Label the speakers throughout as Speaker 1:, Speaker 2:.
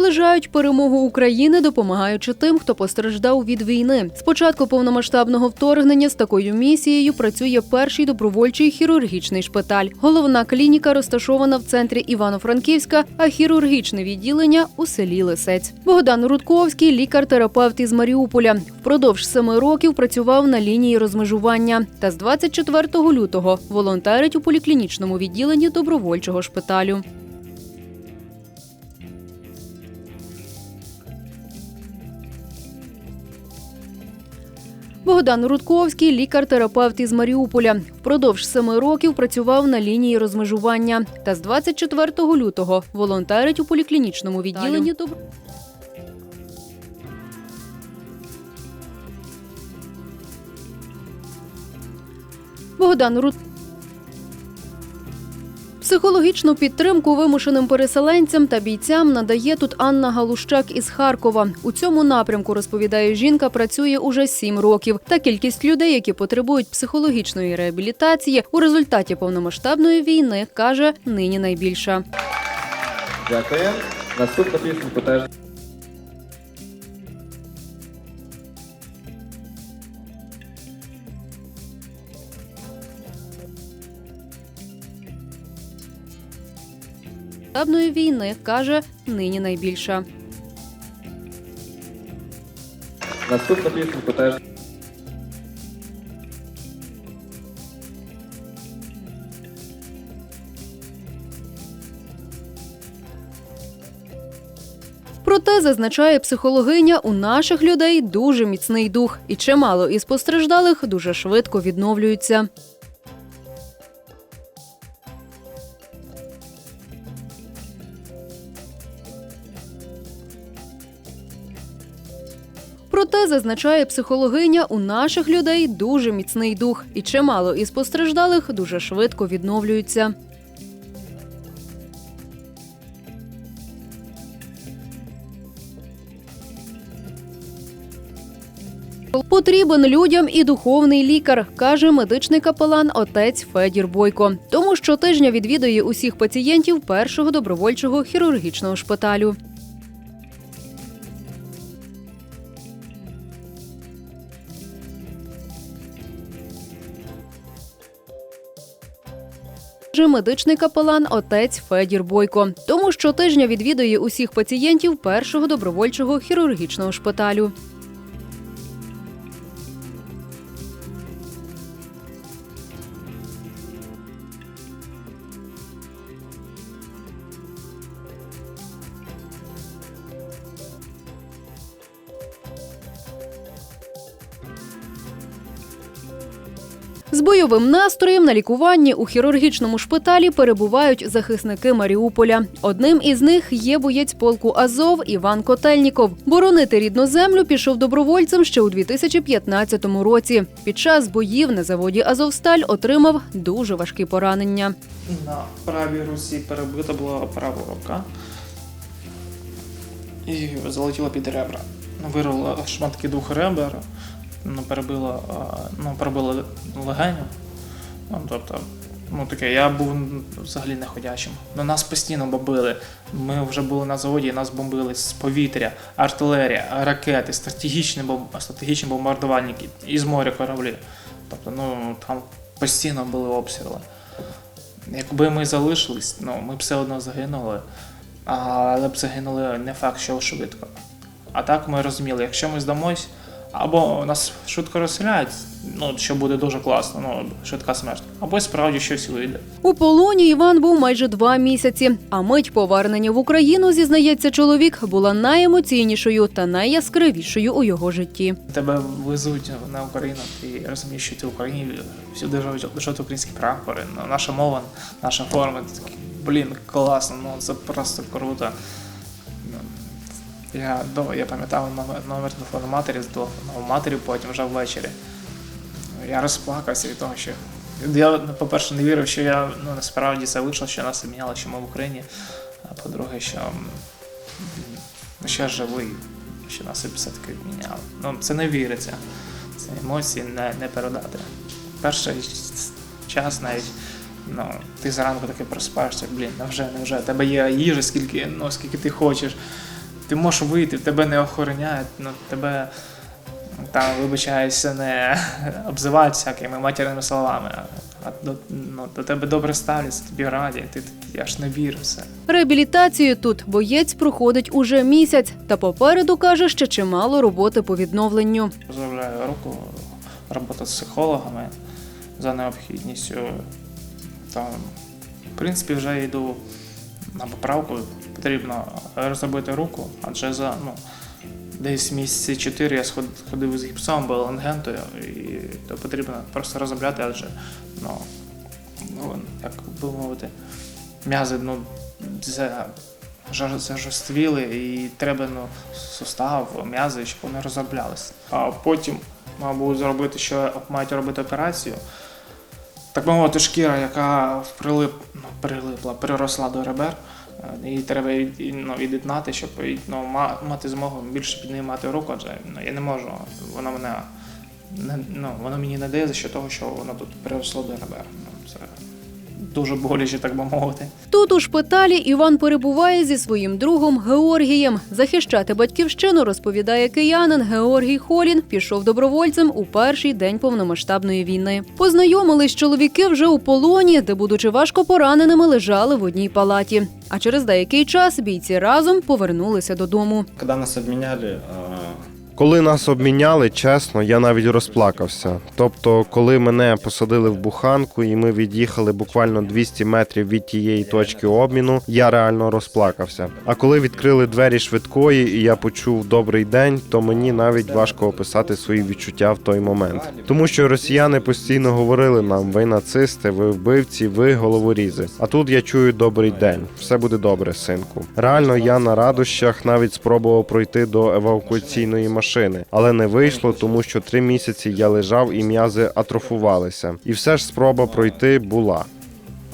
Speaker 1: наближають перемогу України, допомагаючи тим, хто постраждав від війни. З початку повномасштабного вторгнення з такою місією працює перший добровольчий хірургічний шпиталь. Головна клініка розташована в центрі Івано-Франківська, а хірургічне відділення у селі Лисець. Богдан Рудковський, лікар-терапевт із Маріуполя. Впродовж семи років працював на лінії розмежування. Та з 24 лютого волонтерить у поліклінічному відділенні добровольчого шпиталю. Богдан Рудковський, лікар-терапевт із Маріуполя. Впродовж семи років працював на лінії розмежування. Та з 24 лютого волонтерить у поліклінічному відділенні добро. Богдан Руд. Психологічну підтримку вимушеним переселенцям та бійцям надає тут Анна Галущак із Харкова. У цьому напрямку розповідає жінка, працює уже сім років. Та кількість людей, які потребують психологічної реабілітації у результаті повномасштабної війни, каже нині найбільша.
Speaker 2: Дякую. Наступна пісеньку теж.
Speaker 1: Масштабної війни каже нині найбільша.
Speaker 2: Наступна пісеньку теж.
Speaker 1: Проте зазначає психологиня, у наших людей дуже міцний дух, і чимало із постраждалих дуже швидко відновлюються. Проте зазначає психологиня, у наших людей дуже міцний дух, і чимало із постраждалих дуже швидко відновлюються. Потрібен людям і духовний лікар, каже медичний капелан отець Федір Бойко. Тому щотижня відвідує усіх пацієнтів першого добровольчого хірургічного шпиталю. Каже медичний капелан отець Федір Бойко. Тому щотижня відвідує усіх пацієнтів першого добровольчого хірургічного шпиталю. З бойовим настроєм на лікуванні у хірургічному шпиталі перебувають захисники Маріуполя. Одним із них є боєць полку Азов Іван Котельніков. Боронити рідну землю пішов добровольцем ще у 2015 році. Під час боїв на заводі Азовсталь отримав дуже важкі поранення.
Speaker 3: На правій руці перебита була права рука і залетіла під ребра. Вирвала шматки двох ребер, ну, перебила, а, ну, перебила легеню. Ну, тобто, ну таке, я був взагалі неходячим. Ну, нас постійно бомбили. Ми вже були на заводі, і нас бомбили з повітря, артилерія, ракети, стратегічні, бом... стратегічні бомбардувальники, із моря кораблі. Тобто, ну там постійно були обстріли. Якби ми залишились, ну ми б все одно загинули, але б загинули не факт, що швидко. А так ми розуміли, якщо ми здамось, або нас швидко розстріляють, ну що буде дуже класно, ну швидка смерть, або справді щось вийде.
Speaker 1: У полоні Іван був майже два місяці. А мить повернення в Україну, зізнається чоловік, була найемоційнішою та найяскравішою у його житті.
Speaker 3: Тебе везуть на Україну, ти розумієш, що ти в Україні всюди жовті українські прапори, ну, наша мова, наша форма. Ти такий, блін, класно, ну це просто круто. Ну, Я, до- я пам'ятав номер, телефону матері, з телефону матері потім вже ввечері. Я розплакався від того, що я, ну, по-перше, не вірив, що я ну, насправді це вийшло, що нас обміняли, що ми в Україні. А по-друге, що, що я живий, що нас все-таки обміняли. Ну, це не віриться. Це емоції не, не передати. Перший час навіть ну, ти зранку таки проспаєшся, блін, невже, невже, тебе є їжа, скільки, ну, скільки ти хочеш. Ти можеш вийти, тебе не охороняють, ну, тебе там, вибачаюся, не обзивають всякими матерними словами. А до, ну, до тебе добре ставляться, тобі раді, ти я ж не вірю в це.
Speaker 1: Реабілітацію тут боєць проходить уже місяць, та попереду каже ще чимало роботи по відновленню.
Speaker 3: Розробляю руку, робота з психологами за необхідністю. Там, в принципі, вже йду на поправку. Потрібно розробити руку, адже за ну, десь місяці 4 я сход- ходив з гіпсом, бо лангентою, і то потрібно просто розробляти, адже ну, ну, як би мовити, м'язи ну, за- зажорствіли, і треба ну, сустав, м'язи, щоб вони розроблялися. А потім, мабуть, зробити, що мають робити операцію. Так би мовити, шкіра, яка прилип, ну, прилипла, приросла до ребер, е, її треба ну, від'єднати, щоб ну, мати змогу більше піднімати руку, адже ну, я не можу, воно мене не, ну, воно мені не дає за що того, що воно тут приросло до ребер. Ну, це дуже боляче, так би мовити.
Speaker 1: Тут у шпиталі Іван перебуває зі своїм другом Георгієм. Захищати батьківщину, розповідає киянин Георгій Холін, пішов добровольцем у перший день повномасштабної війни. Познайомились чоловіки вже у полоні, де, будучи важко пораненими, лежали в одній палаті. А через деякий час бійці разом повернулися додому.
Speaker 4: Когда нас обменяли, а,
Speaker 5: Коли нас обміняли, чесно, я навіть розплакався. Тобто, коли мене посадили в буханку і ми від'їхали буквально 200 метрів від тієї точки обміну, я реально розплакався. А коли відкрили двері швидкої, і я почув добрий день, то мені навіть важко описати свої відчуття в той момент. Тому що росіяни постійно говорили нам: ви нацисти, ви вбивці, ви головорізи. А тут я чую добрий день. Все буде добре, синку. Реально, я на радощах навіть спробував пройти до евакуаційної машини, але не вийшло, тому що три місяці я лежав і м'язи атрофувалися. І все ж спроба пройти була.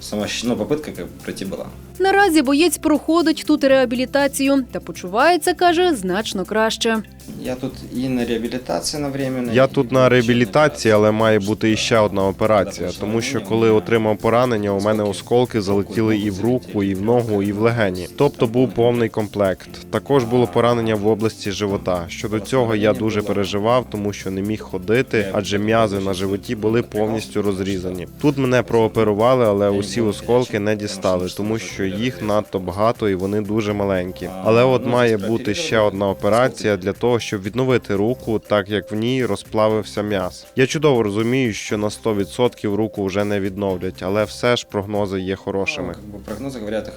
Speaker 4: сама щ- ну, попытка как бы пройти была.
Speaker 1: Наразі боєць проходить тут реабілітацію та почувається, каже, значно краще.
Speaker 4: Я тут и на реабилитации на временной.
Speaker 5: Я тут на реабілітації, але має бути іще одна операція, тому що коли отримав поранення, у мене осколки залетіли і в руку, і в ногу, і в легені. Тобто був повний комплект. Також було поранення в області живота. Щодо цього я дуже переживав, тому що не міг ходити, адже м'язи на животі були повністю розрізані. Тут мене прооперували, але усі осколки не дістали, тому що їх надто багато і вони дуже маленькі. Але от має бути ще одна операція для того, щоб відновити руку, так як в ній розплавився м'яз. Я чудово розумію, що на 100% руку вже не відновлять, але все ж прогнози є
Speaker 4: Ну,
Speaker 5: хорошими.
Speaker 4: как бы прогнозы говорят.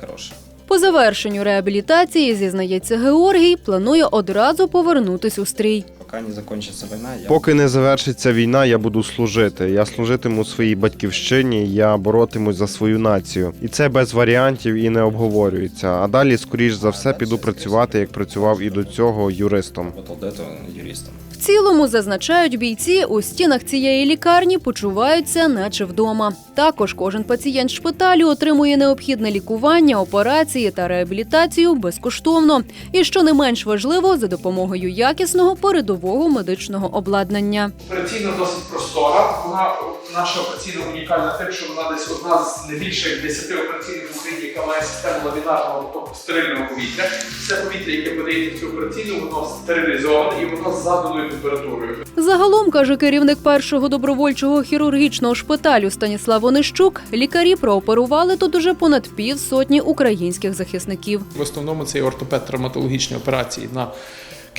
Speaker 1: По завершенню реабілітації, зізнається Георгій, планує одразу повернутись у стрій.
Speaker 4: Пока не закінчиться війна. я
Speaker 5: Поки не завершиться війна, я буду служити. Я служитиму своїй батьківщині, я боротимусь за свою націю. І це без варіантів і не обговорюється. А далі, скоріш за все, піду працювати, як працював і до цього юристом.
Speaker 4: юристом.
Speaker 1: Цілому зазначають бійці, у стінах цієї лікарні почуваються, наче вдома. Також кожен пацієнт шпиталю отримує необхідне лікування, операції та реабілітацію безкоштовно. І що не менш важливо, за допомогою якісного передового медичного обладнання.
Speaker 6: Операційна досить простора. Вона наша операційна унікальна тим, що вона десь одна з найбільших 10 операційних в Україні, яка має систему ламінарного тобто стерильного повітря. Все повітря, яке подається в цю операційну, воно стерилізоване і воно з заданою температурою.
Speaker 1: Загалом каже керівник першого добровольчого хірургічного шпиталю Станіслав Онищук, лікарі прооперували тут уже понад півсотні українських захисників.
Speaker 6: В основному це є ортопед травматологічні операції на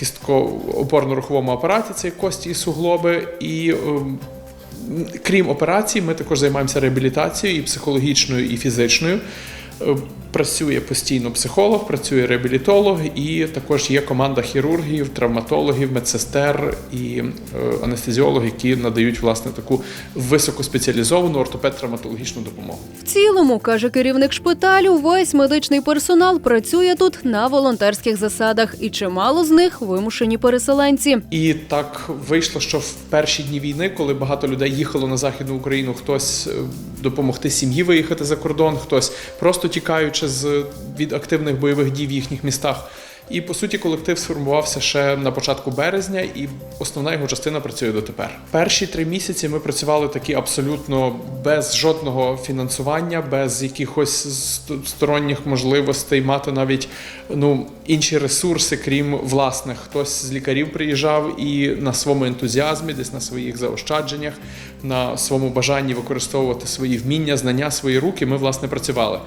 Speaker 6: кістко-опорно-руховому апараті, це кості і суглоби. І ем, крім операцій, ми також займаємося реабілітацією і психологічною, і фізичною. Працює постійно психолог, працює реабілітолог, і також є команда хірургів, травматологів, медсестер і е, анестезіологів, які надають власне таку високоспеціалізовану ортопед-травматологічну допомогу.
Speaker 1: В цілому, каже керівник шпиталю, весь медичний персонал працює тут на волонтерських засадах, і чимало з них вимушені переселенці.
Speaker 6: І так вийшло, що в перші дні війни, коли багато людей їхало на західну Україну, хтось е, допомогти сім'ї виїхати за кордон, хтось просто тікаючи з від активних бойових дій в їхніх містах. І по суті, колектив сформувався ще на початку березня, і основна його частина працює дотепер. Перші три місяці ми працювали такі абсолютно без жодного фінансування, без якихось сторонніх можливостей мати навіть ну інші ресурси, крім власних. Хтось з лікарів приїжджав і на своєму ентузіазмі, десь на своїх заощадженнях, на своєму бажанні використовувати свої вміння, знання, свої руки. Ми власне працювали.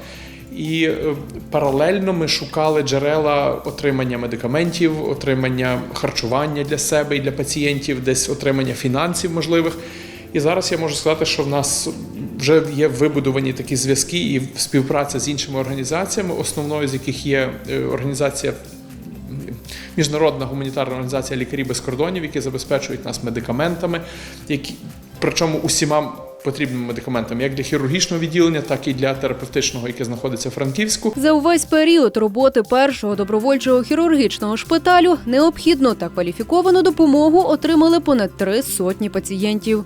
Speaker 6: І е, паралельно ми шукали джерела отримання медикаментів, отримання харчування для себе і для пацієнтів, десь отримання фінансів можливих. І зараз я можу сказати, що в нас вже є вибудовані такі зв'язки і співпраця з іншими організаціями, основною з яких є е, організація міжнародна гуманітарна організація лікарі без кордонів, які забезпечують нас медикаментами, які причому усіма потрібними медикаментами, як для хірургічного відділення, так і для терапевтичного, яке знаходиться в Франківську.
Speaker 1: За увесь період роботи першого добровольчого хірургічного шпиталю необхідну та кваліфіковану допомогу отримали понад три сотні пацієнтів.